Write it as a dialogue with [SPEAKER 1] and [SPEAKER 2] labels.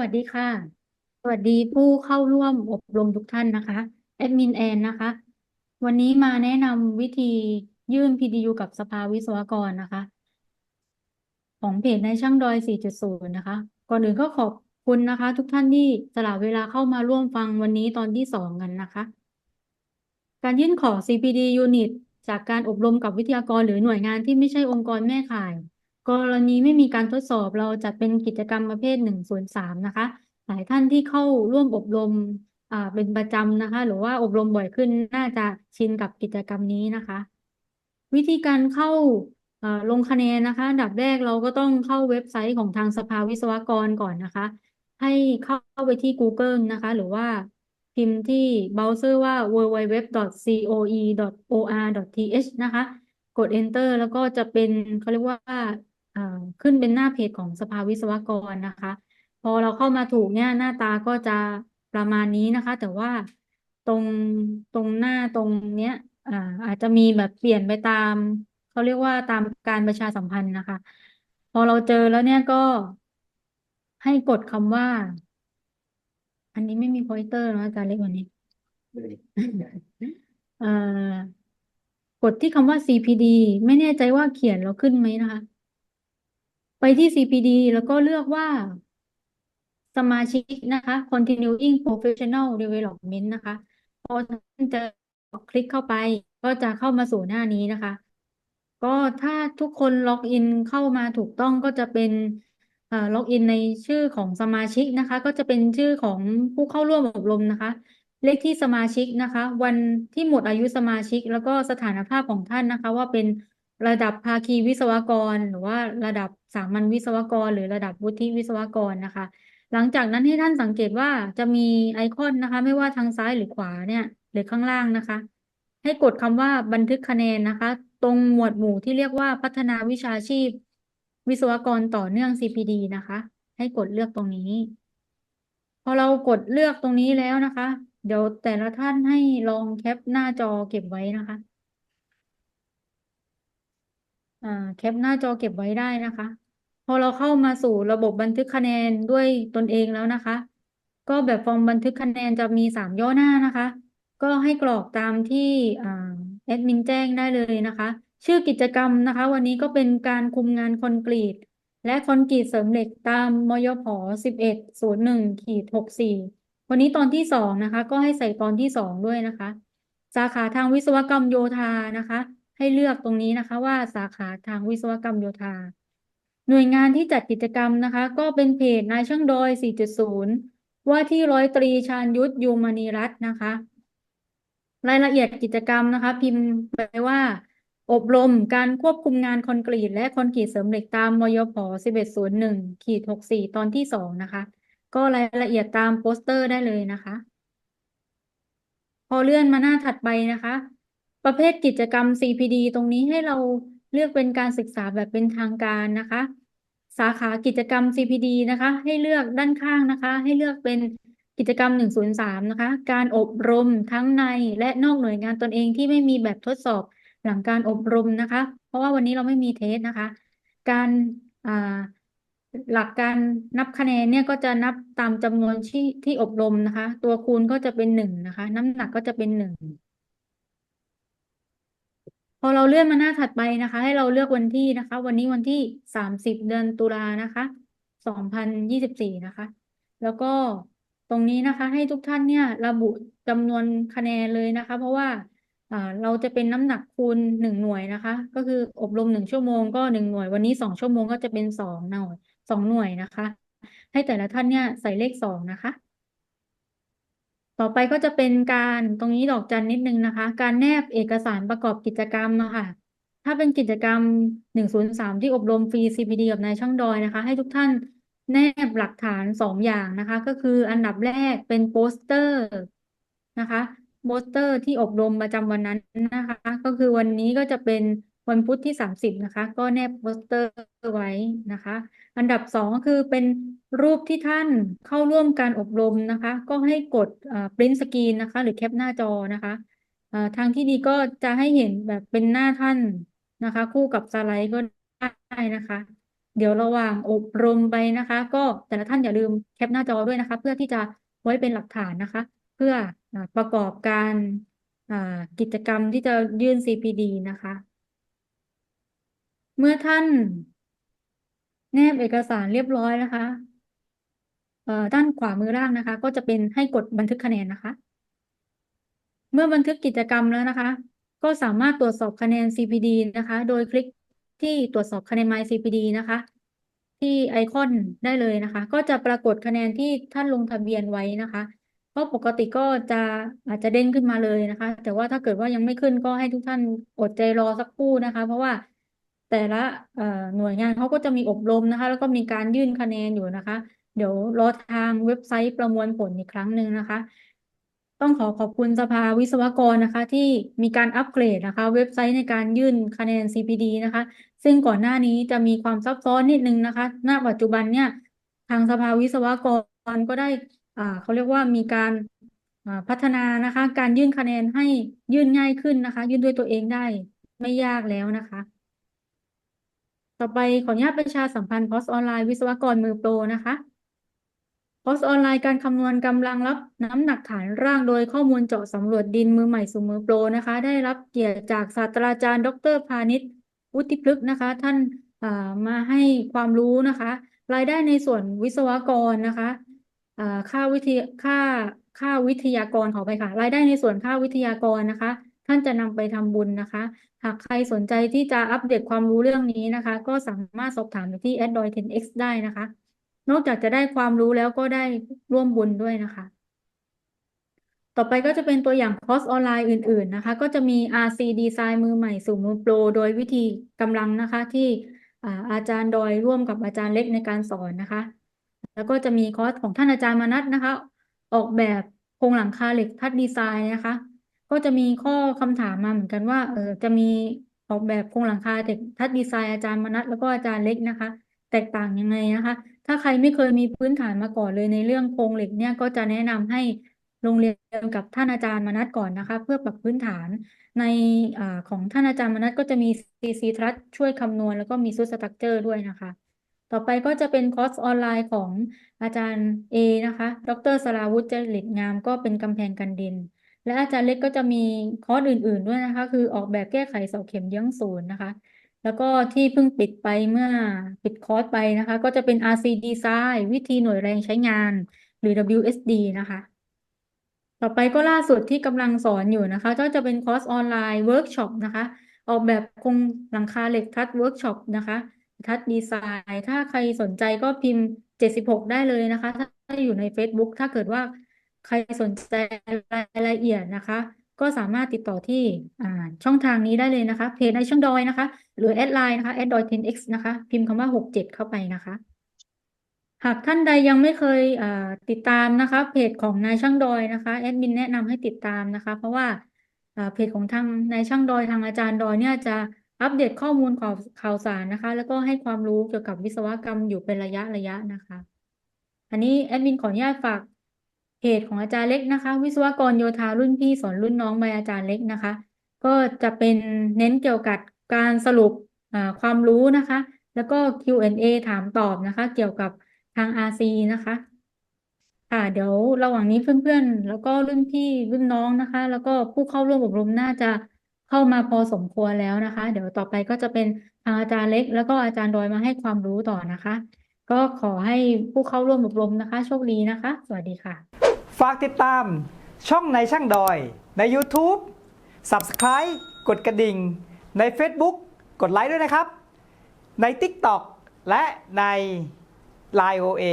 [SPEAKER 1] วัสดีค่ะ สวัสดีผู้เข้าร่วมอบรมทุกท่านนะคะ แอดมินแอนนะคะ วันนี้มาแนะนำวิธียื่น PDU กับสภาวิศวกรนะคะ ของเพจในช่างดอย 4.0 นะคะ ก่อนอื่นก็ขอบคุณนะคะ ทุกท่านที่สละเวลาเข้ามาร่วมฟังวันนี้ตอนที่สองกันนะคะ การยื่นขอ CPD Unit จากการอบรมกับวิทยากรหรือหน่วยงานที่ไม่ใช่องค์กรแม่ข่าย กรณีไม่มีการทดสอบเราจัดเป็นกิจกรรมประเภทหนึ่งส่วนสามนะคะ หลายท่านที่เข้าร่วมอบรมอ่าเป็นประจำนะคะ หรือว่าอบรมบ่อยขึ้นน่าจะชินกับกิจกรรมนี้นะคะ วิธีการเข้าอ่าลงคะแนนนะคะอันดับแรกเราก็ต้องเข้าเว็บไซต์ของทางสภาวิศวกรก่อนนะคะ ให้เข้าไปที่ Google นะคะ หรือว่าพิมพ์ที่เบราว์เซอร์ว่า www.coe.or.th นะคะ กด enter แล้วก็จะเป็นเขาเรียกว่า ขึ้นเป็นหน้าเพจของสภาวิศวกรนะคะ พอเราเข้ามาถูกเนี่ยหน้าตาก็จะประมาณนี้นะคะ แต่ว่าตรงตรงหน้าตรงเนี้ยอ่าอาจจะมีแบบเปลี่ยนไปตามเขาเรียกว่าตามการประชาสัมพันธ์นะคะ พอเราเจอแล้วเนี่ยก็ให้กดคำว่า อันนี้ไม่มีพอยเตอร์นะอาจารย์เล็กกว่านี้เอ่อกดที่คำว่า CPD ไม่แน่ใจว่าเขียนแล้วขึ้นไหมนะคะ ไปที่ CPD แล้วก็เลือกว่าสมาชิกนะคะ continuing professional development นะคะพอท่านจะคลิกเข้าไปก็จะเข้ามาสู่หน้านี้นะคะ ก็ถ้าทุกคนล็อกอินเข้ามาถูกต้องก็จะเป็นอ่อล็อกอินในชื่อของสมาชิกนะคะ ก็จะเป็นชื่อของผู้เข้าร่วมอบรมนะคะ เลขที่สมาชิกนะคะ วันที่หมดอายุสมาชิก แล้วก็สถานภาพของท่านนะคะ ว่าเป็นระดับภาคีวิศวกร หรือว่าระดับ สามัญวิศวกร หรือระดับวุฒิวิศวกรนะคะ หลังจากนั้นให้ท่านสังเกตว่าจะมีไอคอนนะคะ ไม่ว่าทางซ้ายหรือขวาเนี่ยหรือข้างล่างนะคะ ให้กดคำว่าบันทึกคะแนนนะคะ ตรงหมวดหมู่ที่เรียกว่าพัฒนาวิชาชีพ วิศวกรต่อเนื่อง CPD นะคะ ให้กดเลือกตรงนี้ พอเรากดเลือกตรงนี้แล้วนะคะ เดี๋ยวแต่ละท่านให้ลองแคปหน้าจอเก็บไว้นะคะอ่าแคปหน้าจอเก็บไว้ได้นะคะ พอเราเข้ามาสู่ระบบบันทึกคะแนนด้วยตนเองแล้วนะคะ ก็แบบฟอร์มบันทึกคะแนนจะมีสามย่อหน้านะคะ ก็ให้กรอกตามที่อ่าแอดมินแจ้งได้เลยนะคะ ชื่อกิจกรรมนะคะ วันนี้ก็เป็นการคุมงานคอนกรีต และคอนกรีตเสริมเหล็กตามมยพสิบเอ็ดศูนย์หนึ่งขีดหกสี่วันนี้ตอนที่สองนะคะ ก็ให้ใส่ตอนที่สองด้วยนะคะ สาขาทางวิศวกรรมโยธานะคะ ให้เลือกตรงนี้นะคะว่าสาขาทางวิศวกรรมโยธา หน่วยงานที่จัดกิจกรรมนะคะ ก็เป็นเพจนายช่างดอย 4.0 ว่าที่ร้อยตรีชาญยุทธยูมณีรัตน์นะคะ รายละเอียดกิจกรรมนะคะ พิมพ์ไปว่า อบรมการควบคุมงานคอนกรีต และคอนกรีตเสริมเหล็กตามมยพ1101ขีด64 ตอนที่สองนะคะ ก็รายละเอียดตามโปสเตอร์ได้เลยนะคะ พอเลื่อนมาหน้าถัดไปนะคะ ประเภทกิจกรรม CPD ตรงนี้ให้เรา เลือกเป็นการศึกษาแบบเป็นทางการนะคะ สาขากิจกรรม CPD นะคะ ให้เลือกด้านข้างนะคะ ให้เลือกเป็นกิจกรรม 103 นะคะ การอบรมทั้งในและนอกหน่วยงานตนเองที่ไม่มีแบบทดสอบหลังการอบรมนะคะ เพราะว่าวันนี้เราไม่มีเทสนะคะ การหลักการนับคะแนนเนี่ยก็จะนับตามจำนวนที่ที่อบรมนะคะ ตัวคูณก็จะเป็นหนึ่งนะคะ น้ำหนักก็จะเป็นหนึ่ง พอเราเลื่อนมาหน้าถัดไปนะคะ ให้เราเลือกวันที่นะคะ วันนี้วันที่สามสิบเดือนตุลานะคะสองพันยี่สิบสี่นะคะ แล้วก็ตรงนี้นะคะ ให้ทุกท่านเนี่ยระบุจำนวนคะแนนเลยนะคะ เพราะว่าเราจะเป็นน้ำหนักคูณหนึ่งหน่วยนะคะ ก็คืออบรมหนึ่งชั่วโมงก็หนึ่งหน่วย วันนี้สองชั่วโมงก็จะเป็นสองหน่วยสองหน่วยนะคะ ให้แต่ละท่านเนี่ยใส่เลขสองนะคะ ต่อไปก็จะเป็นการตรงนี้ดอกจันนิดนึงนะคะ การแนบเอกสารประกอบกิจกรรมอะค่ะถ้าเป็นกิจกรรมหนึ่งศูนย์สามที่อบรมฟรี CPD กับนายช่างดอยนะคะ ให้ทุกท่านแนบหลักฐานสองอย่างนะคะ ก็คืออันดับแรกเป็นโปสเตอร์นะคะโปสเตอร์ที่อบรมประจำวันนั้นนะคะ ก็คือวันนี้ก็จะเป็น วันพุธที่สามสิบนะคะ ก็แนบโปสเตอร์ไว้นะคะ อันดับสองก็คือเป็นรูปที่ท่านเข้าร่วมการอบรมนะคะ ก็ให้กดปริ้นสกรีนนะคะ หรือแคปหน้าจอนะคะทางที่ดีก็จะให้เห็นแบบเป็นหน้าท่านนะคะ คู่กับสไลด์ก็ได้นะคะ เดี๋ยวระหว่างอบรมไปนะคะ ก็แต่ละท่านอย่าลืมแคปหน้าจอด้วยนะคะ เพื่อที่จะไว้เป็นหลักฐานนะคะ เพื่ออประกอบการกิจกรรมที่จะยื่น CPD นะคะ เมื่อท่านแนบเอกสารเรียบร้อยนะคะเอ่อด้านขวามือล่างนะคะ ก็จะเป็นให้กดบันทึกคะแนนนะคะ เมื่อบันทึกกิจกรรมแล้วนะคะ ก็สามารถตรวจสอบคะแนน CPD นะคะ โดยคลิกที่ตรวจสอบคะแนน My CPD นะคะ ที่ไอคอนได้เลยนะคะ ก็จะปรากฏคะแนนที่ท่านลงทะเบียนไว้นะคะก็ปกติก็จะอาจจะเด้งขึ้นมาเลยนะคะ แต่ว่าถ้าเกิดว่ายังไม่ขึ้นก็ให้ทุกท่านอดใจรอสักครู่นะคะ เพราะว่า แต่ละเอ่อหน่วยงานเขาก็จะมีอบรมนะคะ แล้วก็มีการยื่นคะแนนอยู่นะคะ เดี๋ยวรอทางเว็บไซต์ประมวลผลอีกครั้งหนึ่งนะคะ ต้องขอขอบคุณสภาวิศวกรนะคะ ที่มีการอัปเกรดนะคะ เว็บไซต์ในการยื่นคะแนน CPD นะคะ ซึ่งก่อนหน้านี้จะมีความซับซ้อนนิดนึงนะคะ ณ ปัจจุบันเนี่ยทางสภาวิศวกรก็ได้อ่าเขาเรียกว่ามีการพัฒนานะคะ การยื่นคะแนนให้ยื่นง่ายขึ้นนะคะ ยื่นด้วยตัวเองได้ไม่ยากแล้วนะคะ ต่อไปขออนุญาตประชาสัมพันธ์คอร์สออนไลน์วิศวกรมือโปรนะคะคอร์สออนไลน์การคำนวณกำลังรับน้ำหนักฐานร่างโดยข้อมูลเจาะสำรวจดินมือใหม่สู่มือโปรนะคะ ได้รับเกียรติจากศาสตราจารย์ ดรพานิชวุฒิพฤกษ์นะคะ ท่านมาให้ความรู้นะคะ รายได้ในส่วนวิศวกรนะคะค่าวิทยาค่าค่าวิทยากรขอไปค่ะ รายได้ในส่วนค่าวิทยากรนะคะ ท่านจะนำไปทำบุญนะคะ หากใครสนใจที่จะอัปเดตความรู้เรื่องนี้นะคะ ก็สามารถสอบถามไปที่ a d d o i 10x ได้นะคะ นอกจากจะได้ความรู้แล้วก็ได้ร่วมบุญด้วยนะคะ ต่อไปก็จะเป็นตัวอย่างคอร์สออนไลน์อื่น ๆนะคะ ก็จะมี RC Design มือใหม่สู่มือโปร โดยวิธีกำลังนะคะที่อ่าอาจารย์ดอยร่วมกับอาจารย์เล็กในการสอนนะคะ แล้วก็จะมีคอร์สของท่านอาจารย์มนัสนะคะ ออกแบบโครงหลังคาเหล็กทัดดีไซน์นะคะ ก็จะมีข้อคำถามมาเหมือนกันว่า เออจะมีออกแบบโครงหลังคาเหล็กทัดดีไซน์อาจารย์มนัสแล้วก็อาจารย์เล็กนะคะ แตกต่างยังไงนะคะ ถ้าใครไม่เคยมีพื้นฐานมาก่อนเลยในเรื่องโครงเหล็กเนี่ยก็จะแนะนำให้โรงเรียนกับท่านอาจารย์มนัสก่อนนะคะ เพื่อปรับพื้นฐานในอของท่านอาจารย์มนัสก็จะมี CC Trust ช่วยคำนวณแล้วก็มี Suit Structure ด้วยนะคะ ต่อไปก็จะเป็นคอร์สออนไลน์ของอาจารย์เอนะคะ ดรสราวุฒิจริตงามก็เป็นกำแพงกันดิน และอาจารย์เล็กก็จะมีคอร์สอื่น ๆด้วยนะคะ คือออกแบบแก้ไขเสาเข็มเยื้องศูนย์นะคะ แล้วก็ที่เพิ่งปิดไปเมื่อปิดคอร์สไปนะคะ ก็จะเป็น RC Design วิธีหน่วยแรงใช้งาน หรือ WSD นะคะ ต่อไปก็ล่าสุดที่กำลังสอนอยู่นะคะ ก็จะเป็นคอร์สออนไลน์เวิร์กช็อปนะคะ ออกแบบโครงหลังคาเหล็กทัดเวิร์กช็อปนะคะทัดดีไซน์ ถ้าใครสนใจก็พิมพ์ 76 ได้เลยนะคะ ถ้าอยู่ใน Facebook ถ้าเกิดว่า ใครสนใจรายละเอียดนะคะ ก็สามารถติดต่อที่อ่าช่องทางนี้ได้เลยนะคะ เพจในช่องดอยนะคะ หรือแอดไลน์นะคะ a d d o i 10x นะคะ พิมพ์คำว่า 67 เข้าไปนะคะ หากท่านใดยังไม่เคยอ่าติดตามนะคะ เพจของนายช่างดอยนะคะแอดมินแนะนำให้ติดตามนะคะ เพราะว่าอ่าเพจของทางนายช่างดอยทางอาจารย์ดอยเนี่ยจะอัปเดตข้อมูลข่าวข่าวสารนะคะ แล้วก็ให้ความรู้เกี่ยวกับวิศวกรรมอยู่เป็นระยะระยะนะคะ อันนี้แอดมินขออนุญาตฝาก เพจของอาจารย์เล็กนะคะ วิศวกรโยธารุ่นพี่สอนรุ่นน้องใบอาจารย์เล็กนะคะ ก็จะเป็นเน้นเกี่ยวกับการสรุปความรู้นะคะ แล้วก็ Q&A ถามตอบนะคะ เกี่ยวกับทาง RC นะคะค่ะเดี๋ยวระหว่างนี้เพื่อนๆ แล้วก็รุ่นพี่รุ่นน้องนะคะ แล้วก็ผู้เข้าร่วมอบรมน่าจะเข้ามาพอสมควรแล้วนะคะ เดี๋ยวต่อไปก็จะเป็นทางอาจารย์เล็ก แล้วก็อาจารย์ดอยมาให้ความรู้ต่อนะคะ ก็ขอให้ผู้เข้าร่วมอบรมนะคะ โชคดีนะคะ สวัสดีค่ะ
[SPEAKER 2] ฝากติดตามช่องในช่างดอยใน YouTube Subscribe กดกระดิ่ง ใน Facebook กดไลค์ด้วยนะครับ ใน TikTok และใน Line OA